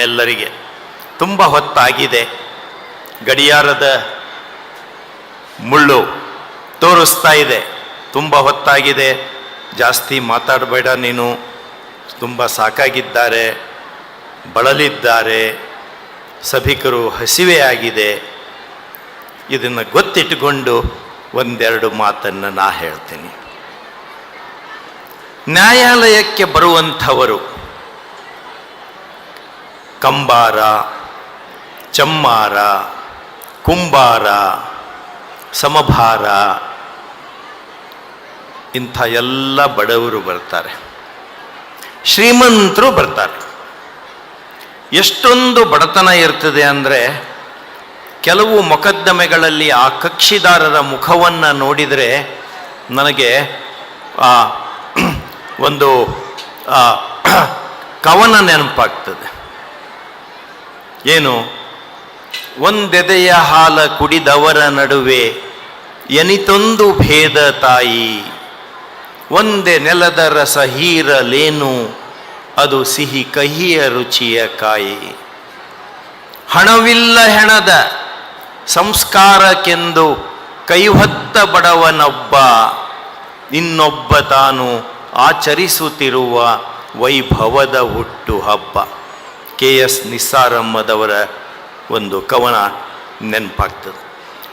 ಎಲ್ಲರಿಗೆ ತುಂಬ ಹೊತ್ತಾಗಿದೆ. ಗಡಿಯಾರದ ಮುಳ್ಳು ತೋರಿಸ್ತಾ ಇದೆ. ತುಂಬ ಹೊತ್ತಾಗಿದೆ. ಜಾಸ್ತಿ ಮಾತಾಡಬೇಡ ನೀನು. ತುಂಬ ಸಾಕಾಗಿದ್ದಾರೆ. ಬಳಲಿದ್ದಾರೆ. ಸಭಿಕರು ಹಸಿವೆಯಾಗಿದೆ ಇದನ್ನು ಗೊತ್ತಿಟ್ಟುಕೊಂಡು ಒಂದೆರಡು ಮಾತನ್ನು ನಾ ಹೇಳ್ತೀನಿ. ನ್ಯಾಯಾಲಯಕ್ಕೆ ಬರುವಂಥವರು ಕಂಬಾರ, ಚಮ್ಮಾರ, ಕುಂಬಾರ, ಸಮಭಾರ, ಇಂಥ ಎಲ್ಲ ಬಡವರು ಬರ್ತಾರೆ. ಶ್ರೀಮಂತರು ಬರ್ತಾರೆ. ಎಷ್ಟೊಂದು ಬಡತನ ಇರ್ತದೆ ಅಂದರೆ ಕೆಲವು ಮೊಕದ್ದಮೆಗಳಲ್ಲಿ ಆ ಕಕ್ಷಿದಾರರ ಮುಖವನ್ನು ನೋಡಿದರೆ ನನಗೆ ಒಂದು ಕವನ ನೆನಪಾಗ್ತದೆ. ಏನು? ಒಂದೆದೆಯ ಹಾಲ ಕುಡಿದವರ ನಡುವೆ ಎನಿತೊಂದು ಭೇದ ತಾಯಿ. ಒಂದೇ ನೆಲದ ರಸ ಹೀರಲೇನು? ಅದು ಸಿಹಿ ಕಹಿಯ ರುಚಿಯ ಕಾಯಿ. ಹಣವಿಲ್ಲ ಹೆಣದ ಸಂಸ್ಕಾರಕ್ಕೆಂದು ಕೈಹೊತ್ತ ಬಡವನೊಬ್ಬ. ಇನ್ನೊಬ್ಬ ತಾನು ಆಚರಿಸುತ್ತಿರುವ ವೈಭವದ ಹುಟ್ಟು ಹಬ್ಬ ಕೆ ಎಸ್ ನಿಸ್ಸಾರಮ್ಮದವರ ಒಂದು ಕವನ ನೆನಪಾಗ್ತದೆ.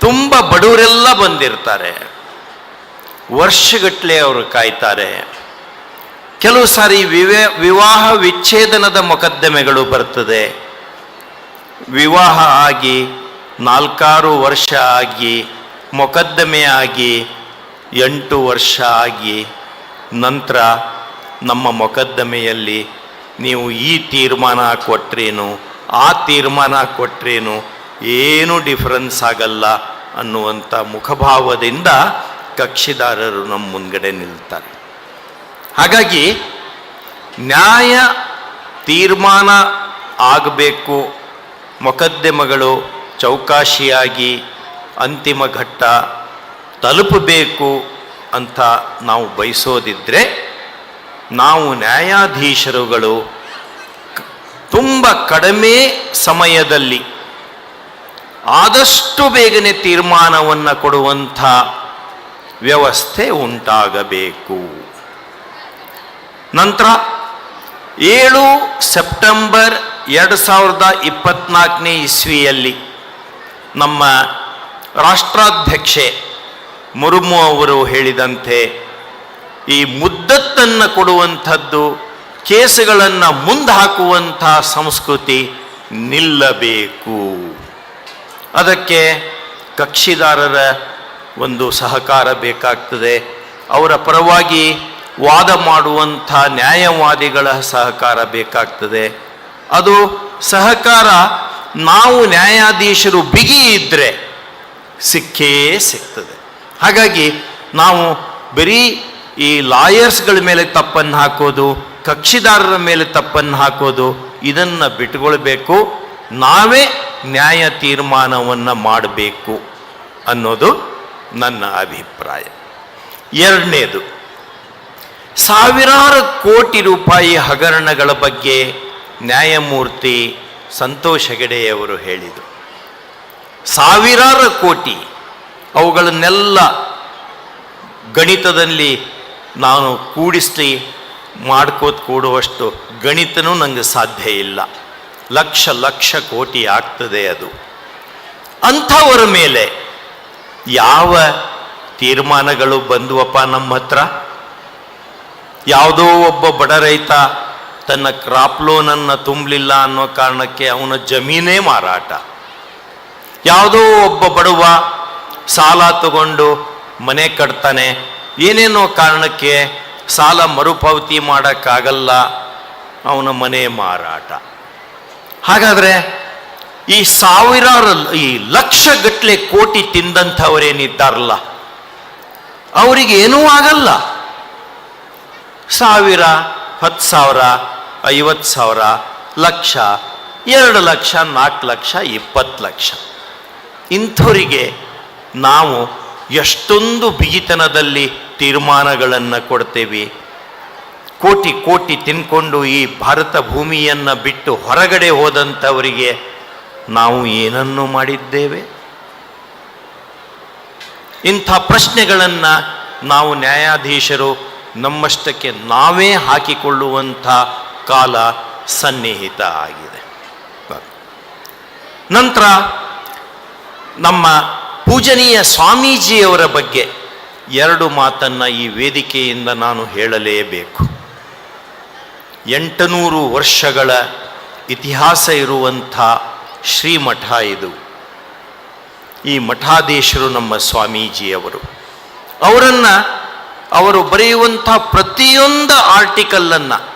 ತುಂಬ ಬಡವರೆಲ್ಲ ಬಂದಿರ್ತಾರೆ. ವರ್ಷಗಟ್ಟಲೆ ಅವರು ಕಾಯ್ತಾರೆ. ಕೆಲವು ಸಾರಿ ವಿವೇ, ವಿವಾಹ ವಿಚ್ಛೇದನದ ಮೊಕದ್ದಮೆಗಳು ಬರ್ತದೆ. ವಿವಾಹ ಆಗಿ ನಾಲ್ಕಾರು ವರ್ಷ ಆಗಿ, ಮೊಕದ್ದಮೆ ಆಗಿ, ಎಂಟು ವರ್ಷ ಆಗಿ, ನಂತರ ನಮ್ಮ ಮೊಕದ್ದಮೆಯಲ್ಲಿ ನೀವು ಈ ತೀರ್ಮಾನ ಕೊಟ್ರೇನು, ಆ ತೀರ್ಮಾನ ಕೊಟ್ರೇನು ಏನು ಡಿಫರೆನ್ಸ್ ಆಗಲ್ಲ ಅನ್ನುವಂಥ ಮುಖಭಾವದಿಂದ ಕಕ್ಷಿದಾರರು ನಮ್ಮ ಮುಂದ್ಗಡೆ ನಿಲ್ತಾರೆ. ಹಾಗಾಗಿ ನ್ಯಾಯ ತೀರ್ಮಾನ ಆಗಬೇಕು, ಮೊಕದ್ದಮೆಗಳು ಚೌಕಾಶಿಯಾಗಿ ಅಂತಿಮ ಘಟ್ಟ ತಲುಪಬೇಕು ಅಂತ ನಾವು ಬಯಸೋದಿದ್ರೆ ನಾವು ನ್ಯಾಯಾಧೀಶರುಗಳು ತುಂಬ ಕಡಿಮೆ ಸಮಯದಲ್ಲಿ ಆದಷ್ಟು ಬೇಗನೆ ತೀರ್ಮಾನವನ್ನು ಕೊಡುವಂಥ ವ್ಯವಸ್ಥೆ ಉಂಟಾಗಬೇಕು. ನಂತರ ಏಳು ಸೆಪ್ಟೆಂಬರ್ ಎರಡು ಸಾವಿರದ ಇಪ್ಪತ್ನಾಲ್ಕನೇ ಇಸ್ವಿಯಲ್ಲಿ ನಮ್ಮ ರಾಷ್ಟ್ರಾಧ್ಯಕ್ಷೆ ಮುರ್ಮು ಅವರು ಹೇಳಿದಂತೆ ಈ ಮುದ್ದತ್ತನ್ನು ಕೊಡುವಂಥದ್ದು, ಕೇಸುಗಳನ್ನು ಮುಂದೆ ಹಾಕುವಂಥ ಸಂಸ್ಕೃತಿ ನಿಲ್ಲಬೇಕು. ಅದಕ್ಕೆ ಕಕ್ಷಿದಾರರ ಒಂದು ಸಹಕಾರ ಬೇಕಾಗ್ತದೆ. ಅವರ ಪರವಾಗಿ ವಾದ ಮಾಡುವಂಥ ನ್ಯಾಯವಾದಿಗಳ ಸಹಕಾರ ಬೇಕಾಗ್ತದೆ. ಅದು ಸಹಕಾರ ನಾವು ನ್ಯಾಯಾಧೀಶರು ಬಿಗಿ ಇದ್ದರೆ ಸಿಕ್ಕೇ ಸಿಗ್ತದೆ. ಹಾಗಾಗಿ ನಾವು ಬರೀ ಈ ಲಾಯರ್ಸ್ಗಳ ಮೇಲೆ ತಪ್ಪನ್ನು ಹಾಕೋದು, ಕಕ್ಷಿದಾರರ ಮೇಲೆ ತಪ್ಪನ್ನು ಹಾಕೋದು, ಇದನ್ನು ಬಿಟ್ಕೊಳ್ಬೇಕು ನಾವೇ ನ್ಯಾಯ ತೀರ್ಮಾನವನ್ನು ಮಾಡಬೇಕು ಅನ್ನೋದು ನನ್ನ ಅಭಿಪ್ರಾಯ. ಎರಡನೇದು, ಸಾವಿರಾರು ಕೋಟಿ ರೂಪಾಯಿ ಹಗರಣಗಳ ಬಗ್ಗೆ ನ್ಯಾಯಮೂರ್ತಿ ಸಂತೋಷ್ ಹೆಗಡೆಯವರು ಹೇಳಿದರು. ಸಾವಿರಾರು ಕೋಟಿ ಅವುಗಳನ್ನೆಲ್ಲ ಗಣಿತದಲ್ಲಿ ನಾನು ಕೂಡಿಸಿ ಮಾಡ್ಕೋತ ಕೂಡುವಷ್ಟು ಗಣಿತನೂ ನನಗೆ ಸಾಧ್ಯ ಇಲ್ಲ. ಲಕ್ಷ ಲಕ್ಷ ಕೋಟಿ ಆಗ್ತದೆ ಅದು. ಅಂಥವರ ಮೇಲೆ ಯಾವ ತೀರ್ಮಾನಗಳು ಬಂದುವಪ್ಪ ನಮ್ಮ ಹತ್ರ? ಯಾವುದೋ ಒಬ್ಬ ಬಡ ರೈತ ತನ್ನ ಕ್ರಾಪ್ ಲೋನನ್ನು ತುಂಬಲಿಲ್ಲ ಅನ್ನೋ ಕಾರಣಕ್ಕೆ ಅವನ ಜಮೀನೇ ಮಾರಾಟ. ಯಾವುದೋ ಒಬ್ಬ ಬಡವ ಸಾಲ ತಗೊಂಡು ಮನೆ ಕಟ್ತಾನೆ ಏನೇನೋ ಕಾರಣಕ್ಕೆ ಸಾಲ ಮರುಪಾವತಿ ಮಾಡೋಕ್ಕಾಗಲ್ಲ? ಅವನ ಮನೆ ಮಾರಾಟ. ಹಾಗಾದರೆ ಈ ಸಾವಿರಾರು ಈ ಲಕ್ಷ ಗಟ್ಟಲೆ ಕೋಟಿ ತಿಂದಂಥವರೇನಿದ್ದಾರಲ್ಲ ಅವರಿಗೆ ಏನೂ ಆಗಲ್ಲ. ಸಾವಿರ, ಹತ್ತು ಸಾವಿರ, ಐವತ್ತು ಸಾವಿರ, ಲಕ್ಷ, ಎರಡು ಲಕ್ಷ, ನಾಲ್ಕು ಲಕ್ಷ, ಇಪ್ಪತ್ತು ಲಕ್ಷ. ಇಂಥವರಿಗೆ ನಾವು ಎಷ್ಟೊಂದು ಬಿಗಿತನದಲ್ಲಿ ತೀರ್ಮಾನಗಳನ್ನು ಕೊಡ್ತೇವೆ. ಕೋಟಿ ಕೋಟಿ ತಿನ್ಕೊಂಡು ಈ ಭಾರತ ಭೂಮಿಯನ್ನು ಬಿಟ್ಟು ಹೊರಗಡೆ ಹೋದಂಥವರಿಗೆ ನಾವು ಏನನ್ನು ಮಾಡಿದ್ದೇವೆ? ಇಂಥ ಪ್ರಶ್ನೆಗಳನ್ನು ನಾವು ನ್ಯಾಯಾಧೀಶರು ನಮ್ಮಷ್ಟಕ್ಕೆ ನಾವೇ ಹಾಕಿಕೊಳ್ಳುವಂಥ ಕಾಲ ಸನ್ನಿಹಿತ ಆಗಿದೆ. ನಂತರ ನಮ್ಮ ಪೂಜನೀಯ ಸ್ವಾಮೀಜಿಯವರ ಬಗ್ಗೆ ಎರಡು ಮಾತನ್ನು ಈ ವೇದಿಕೆಯಿಂದ ನಾನು ಹೇಳಲೇಬೇಕು. ಎಂಟುನೂರು ವರ್ಷಗಳ ಇತಿಹಾಸ ಇರುವಂಥ ಶ್ರೀಮಠ ಇದು. ಈ ಮಠಾಧೀಶರು ನಮ್ಮ ಸ್ವಾಮೀಜಿಯವರು. ಅವರನ್ನು ಅವರು ಬರೆಯುವಂಥ ಪ್ರತಿಯೊಂದು ಆರ್ಟಿಕಲ್ಲನ್ನು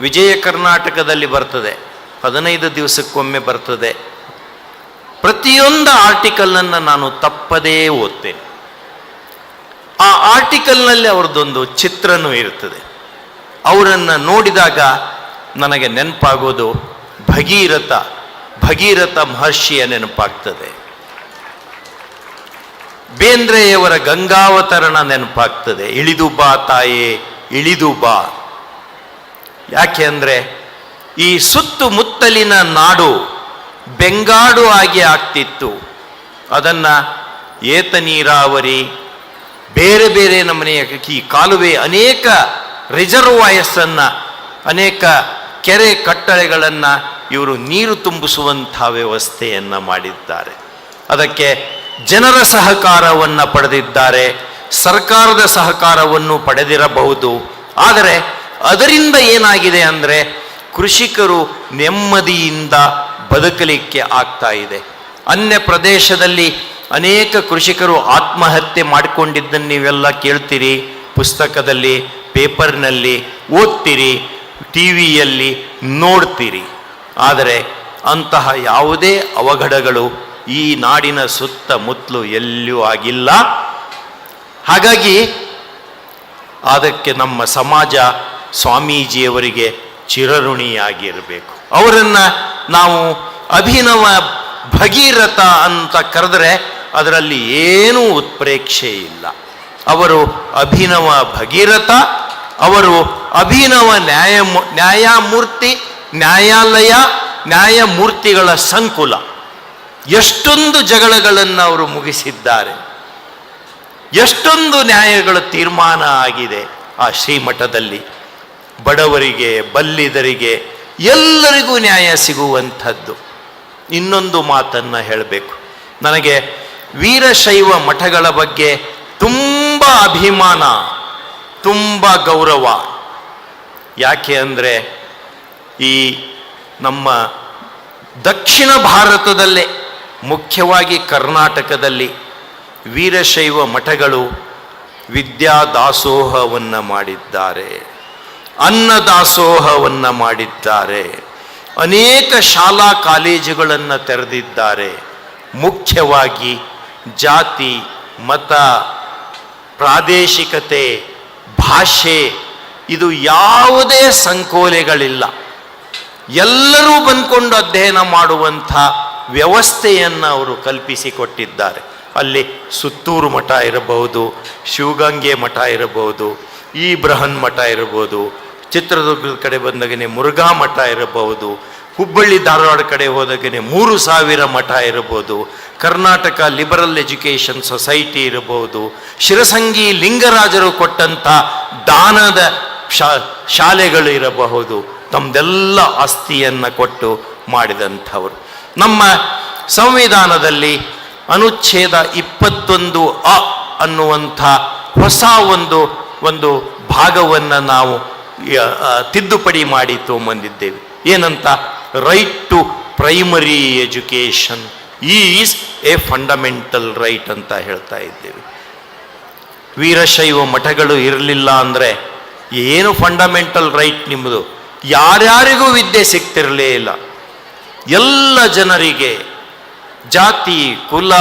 ವಿಜಯ ಕರ್ನಾಟಕದಲ್ಲಿ ಬರ್ತದೆ. ಹದಿನೈದು ದಿವಸಕ್ಕೊಮ್ಮೆ ಬರ್ತದೆ. ಪ್ರತಿಯೊಂದು ಆರ್ಟಿಕಲ್ನನ್ನು ನಾನು ತಪ್ಪದೇ ಓದ್ತೇನೆ. ಆ ಆರ್ಟಿಕಲ್ನಲ್ಲಿ ಅವ್ರದ್ದೊಂದು ಚಿತ್ರನೂ ಇರ್ತದೆ ಅವರನ್ನು ನೋಡಿದಾಗ ನನಗೆ ನೆನಪಾಗೋದು ಭಗೀರಥ ಭಗೀರಥ ಮಹರ್ಷಿಯ ನೆನಪಾಗ್ತದೆ. ಬೇಂದ್ರೆಯವರ ಗಂಗಾವತರಣ ನೆನಪಾಗ್ತದೆ. ಇಳಿದು ಬಾ ತಾಯೇ, ಇಳಿದು ಬಾ. ಯಾಕೆ ಅಂದರೆ ಈ ಸುತ್ತಮುತ್ತಲಿನ ನಾಡು ಬೆಂಗಾಡು ಆಗಿ ಆಗ್ತಿತ್ತು. ಅದನ್ನು ಏತ ನೀರಾವರಿ ಬೇರೆ ಬೇರೆ ನಮ್ಮನೆಯ ಈ ಕಾಲುವೆ ಅನೇಕ ರಿಸರ್ವಾಯರ್ಸನ್ನು, ಅನೇಕ ಕೆರೆ ಕಟ್ಟಳೆಗಳನ್ನು ಇವರು ನೀರು ತುಂಬಿಸುವಂಥ ವ್ಯವಸ್ಥೆಯನ್ನು ಮಾಡಿದ್ದಾರೆ. ಅದಕ್ಕೆ ಜನರ ಸಹಕಾರವನ್ನು ಪಡೆದಿದ್ದಾರೆ. ಸರ್ಕಾರದ ಸಹಕಾರವನ್ನು ಪಡೆದಿರಬಹುದು. ಆದರೆ ಅದರಿಂದ ಏನಾಗಿದೆ ಅಂದರೆ ಕೃಷಿಕರು ನೆಮ್ಮದಿಯಿಂದ ಬದುಕಲಿಕ್ಕೆ ಆಗ್ತಾ ಇದೆ. ಅನ್ಯ ಪ್ರದೇಶದಲ್ಲಿ ಅನೇಕ ಕೃಷಿಕರು ಆತ್ಮಹತ್ಯೆ ಮಾಡಿಕೊಂಡಿದ್ದನ್ನು ನೀವೆಲ್ಲ ಕೇಳ್ತೀರಿ. ಪುಸ್ತಕದಲ್ಲಿ, ಪೇಪರ್ನಲ್ಲಿ ಓದ್ತೀರಿ ಟಿ ವಿಯಲ್ಲಿ ನೋಡ್ತೀರಿ. ಆದರೆ ಅಂತಹ ಯಾವುದೇ ಅವಘಡಗಳು ಈ ನಾಡಿನ ಸುತ್ತಮುತ್ತಲು ಎಲ್ಲೂ ಆಗಿಲ್ಲ. ಹಾಗಾಗಿ ಅದಕ್ಕೆ ನಮ್ಮ ಸಮಾಜ ಸ್ವಾಮೀಜಿಯವರಿಗೆ ಚಿರಋಣಿಯಾಗಿರಬೇಕು. ಅವರನ್ನು ನಾವು ಅಭಿನವ ಭಗೀರಥ ಅಂತ ಕರೆದ್ರೆ ಅದರಲ್ಲಿ ಏನೂ ಉತ್ಪ್ರೇಕ್ಷೆ ಇಲ್ಲ. ಅವರು ಅಭಿನವ ಭಗೀರಥ, ಅವರು ಅಭಿನವ ನ್ಯಾಯ ನ್ಯಾಯಮೂರ್ತಿ, ನ್ಯಾಯಾಲಯ, ನ್ಯಾಯಮೂರ್ತಿಗಳ ಸಂಕುಲ. ಎಷ್ಟೊಂದು ಜಗಳಗಳನ್ನು ಅವರು ಮುಗಿಸಿದ್ದಾರೆ. ಎಷ್ಟೊಂದು ನ್ಯಾಯಗಳ ತೀರ್ಮಾನ ಆಗಿದೆ ಆ ಶ್ರೀಮಠದಲ್ಲಿ. ಬಡವರಿಗೆ, ಬಲ್ಲಿದರಿಗೆ ಎಲ್ಲರಿಗೂ ನ್ಯಾಯ ಸಿಗುವಂಥದ್ದು. ಇನ್ನೊಂದು ಮಾತನ್ನು ಹೇಳಬೇಕು. ನನಗೆ ವೀರಶೈವ ಮಠಗಳ ಬಗ್ಗೆ ತುಂಬ ಅಭಿಮಾನ, ತುಂಬ ಗೌರವ. ಯಾಕೆ ಅಂದರೆ ಈ ನಮ್ಮ ದಕ್ಷಿಣ ಭಾರತದಲ್ಲೇ, ಮುಖ್ಯವಾಗಿ ಕರ್ನಾಟಕದಲ್ಲಿ ವೀರಶೈವ ಮಠಗಳು ವಿದ್ಯಾದಾಸೋಹವನ್ನು ಮಾಡಿದ್ದಾರೆ. ಅನ್ನದಾಸೋಹವನ್ನು ಮಾಡಿದ್ದಾರೆ. ಅನೇಕ ಶಾಲಾ ಕಾಲೇಜುಗಳನ್ನು ತೆರೆದಿದ್ದಾರೆ. ಮುಖ್ಯವಾಗಿ ಜಾತಿ, ಮತ, ಪ್ರಾದೇಶಿಕತೆ, ಭಾಷೆ, ಇದು ಯಾವುದೇ ಸಂಕೋಲೆಗಳಿಲ್ಲ. ಎಲ್ಲರೂ ಬಂದ್ಕೊಂಡು ಅಧ್ಯಯನ ಮಾಡುವಂಥ ವ್ಯವಸ್ಥೆಯನ್ನು ಅವರು ಕಲ್ಪಿಸಿಕೊಟ್ಟಿದ್ದಾರೆ. ಅಲ್ಲಿ ಸುತ್ತೂರು ಮಠ ಇರಬಹುದು, ಶಿವಗಂಗೆ ಮಠ ಇರಬಹುದು, ಈ ಬೃಹನ್ ಮಠ ಇರಬಹುದು ಚಿತ್ರದುರ್ಗದ ಕಡೆ ಬಂದಾಗನೇ ಮುರುಘಾ ಮಠ ಇರಬಹುದು, ಹುಬ್ಬಳ್ಳಿ ಧಾರವಾಡ ಕಡೆ ಹೋದಾಗನೇ ಮೂರು ಸಾವಿರ ಮಠ ಇರಬಹುದು, ಕರ್ನಾಟಕ ಲಿಬರಲ್ ಎಜುಕೇಷನ್ ಸೊಸೈಟಿ ಇರಬಹುದು, ಶಿರಸಂಗಿ ಲಿಂಗರಾಜರು ಕೊಟ್ಟಂಥ ದಾನದ ಶಾಲೆಗಳು ಇರಬಹುದು ತಮ್ಮದೆಲ್ಲ ಆಸ್ತಿಯನ್ನು ಕೊಟ್ಟು ಮಾಡಿದಂಥವರು. ನಮ್ಮ ಸಂವಿಧಾನದಲ್ಲಿ ಅನುಚ್ಛೇದ ಇಪ್ಪತ್ತೊಂದು ಅ ಅನ್ನುವಂಥ ಹೊಸ ಒಂದು ಒಂದು ಭಾಗವನ್ನು ನಾವು ತಿದ್ದುಪಡಿ ಮಾಡಿ ತೊಗೊಂಬಂದಿದ್ದೇವೆ. ಏನಂತ? Right to primary education is a fundamental right ಅಂತ ಹೇಳ್ತಾ ಇದ್ದೇವೆ. ವೀರಶೈವ ಮಠಗಳು ಇರಲಿಲ್ಲ ಅಂದರೆ ಏನು ಫಂಡಮೆಂಟಲ್ ರೈಟ್ ನಿಮ್ಮದು? ಯಾರ್ಯಾರಿಗೂ ವಿದ್ಯೆ ಸಿಗ್ತಿರಲೇ ಇಲ್ಲ. ಎಲ್ಲ ಜನರಿಗೆ ಜಾತಿ, ಕುಲ,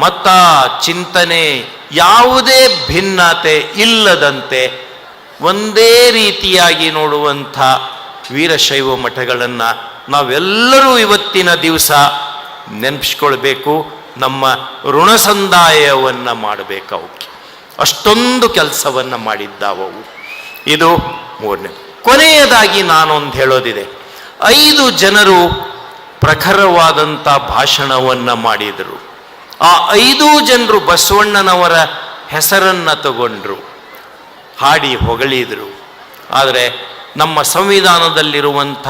ಮತ, ಚಿಂತನೆ ಯಾವುದೇ ಭಿನ್ನತೆ ಇಲ್ಲದಂತೆ ಒಂದೇ ರೀತಿಯಾಗಿ ನೋಡುವಂಥ ವೀರಶೈವ ಮಠಗಳನ್ನು ನಾವೆಲ್ಲರೂ ಇವತ್ತಿನ ದಿವಸ ನೆನಪಿಸ್ಕೊಳ್ಬೇಕು. ನಮ್ಮ ಋಣಸಂದಾಯವನ್ನು ಮಾಡಬೇಕು ಅವಕ್ಕೆ ಅಷ್ಟೊಂದು ಕೆಲಸವನ್ನು ಮಾಡಿದ್ದಾವವು. ಇದು ಮೂರನೇ. ಕೊನೆಯದಾಗಿ ನಾನೊಂದು ಹೇಳೋದಿದೆ. ಐದು ಜನರು ಪ್ರಖರವಾದಂಥ ಭಾಷಣವನ್ನು ಮಾಡಿದರು. ಆ ಐದು ಜನರು ಬಸವಣ್ಣನವರ ಹೆಸರನ್ನು ತಗೊಂಡ್ರು. ಹಾಡಿ ಹೊಗಳಿದರು. ಆದರೆ ನಮ್ಮ ಸಂವಿಧಾನದಲ್ಲಿರುವಂಥ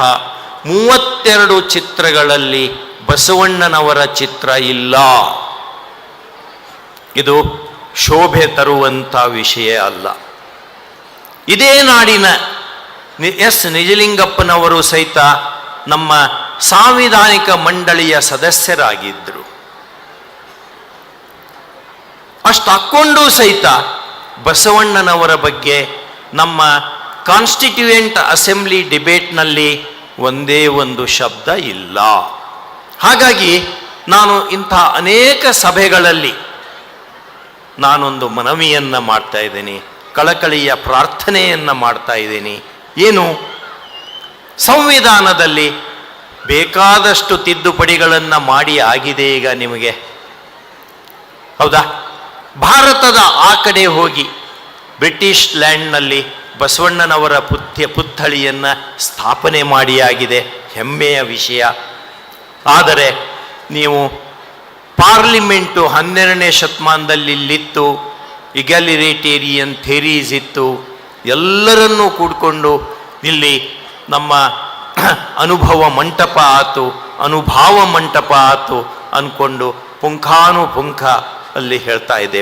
ಮೂವತ್ತೆರಡು ಚಿತ್ರಗಳಲ್ಲಿ ಬಸವಣ್ಣನವರ ಚಿತ್ರ ಇಲ್ಲ. ಇದು ಶೋಭೆ ತರುವಂಥ ವಿಷಯ ಅಲ್ಲ. ಇದೇ ನಾಡಿನ ಎಸ್ ನಿಜಲಿಂಗಪ್ಪನವರು ಸಹಿತ ನಮ್ಮ ಸಾಂವಿಧಾನಿಕ ಮಂಡಳಿಯ ಸದಸ್ಯರಾಗಿದ್ದರು. ಅಷ್ಟು ಹಾಕ್ಕೊಂಡು ಸಹಿತ ಬಸವಣ್ಣನವರ ಬಗ್ಗೆ ನಮ್ಮ ಕಾನ್ಸ್ಟಿಟ್ಯೂಯೆಂಟ್ ಅಸೆಂಬ್ಲಿ ಡಿಬೇಟ್ನಲ್ಲಿ ಒಂದೇ ಒಂದು ಶಬ್ದ ಇಲ್ಲ. ಹಾಗಾಗಿ ನಾನು ಇಂಥ ಅನೇಕ ಸಭೆಗಳಲ್ಲಿ ನಾನೊಂದು ಮನವಿಯನ್ನು ಮಾಡ್ತಾ ಇದ್ದೀನಿ, ಕಳಕಳಿಯ ಪ್ರಾರ್ಥನೆಯನ್ನು ಮಾಡ್ತಾ ಇದ್ದೀನಿ. ಏನು? ಸಂವಿಧಾನದಲ್ಲಿ ಬೇಕಾದಷ್ಟು ತಿದ್ದುಪಡಿಗಳನ್ನು ಮಾಡಿ ಆಗಿದೆ ಈಗ ನಿಮಗೆ? ಹೌದಾ? ಭಾರತದ ಆ ಕಡೆ ಹೋಗಿ ಬ್ರಿಟಿಷ್ ಲ್ಯಾಂಡ್ನಲ್ಲಿ ಬಸವಣ್ಣನವರ ಪುತ್ಯ ಪುತ್ಥಳಿಯನ್ನು ಸ್ಥಾಪನೆ ಮಾಡಿಯಾಗಿದೆ ಹೆಮ್ಮೆಯ ವಿಷಯ. ಆದರೆ ನೀವು ಪಾರ್ಲಿಮೆಂಟು ಹನ್ನೆರಡನೇ ಶತಮಾನದಲ್ಲಿ ಇಲ್ಲಿತ್ತು ಇಗ್ಯಾಲಿರೇಟೇರಿಯನ್ ಥೇರೀಸ್ ಇತ್ತು, ಎಲ್ಲರನ್ನೂ ಕೂಡಿಕೊಂಡು ಇಲ್ಲಿ ನಮ್ಮ ಅನುಭವ ಮಂಟಪ ಆತು, ಅನುಭಾವ ಮಂಟಪ ಆತು ಅಂದ್ಕೊಂಡು ಪುಂಖಾನುಪುಂಖ ಅಲ್ಲಿ ಹೇಳ್ತಾ ಇದ್ದೇವೆ.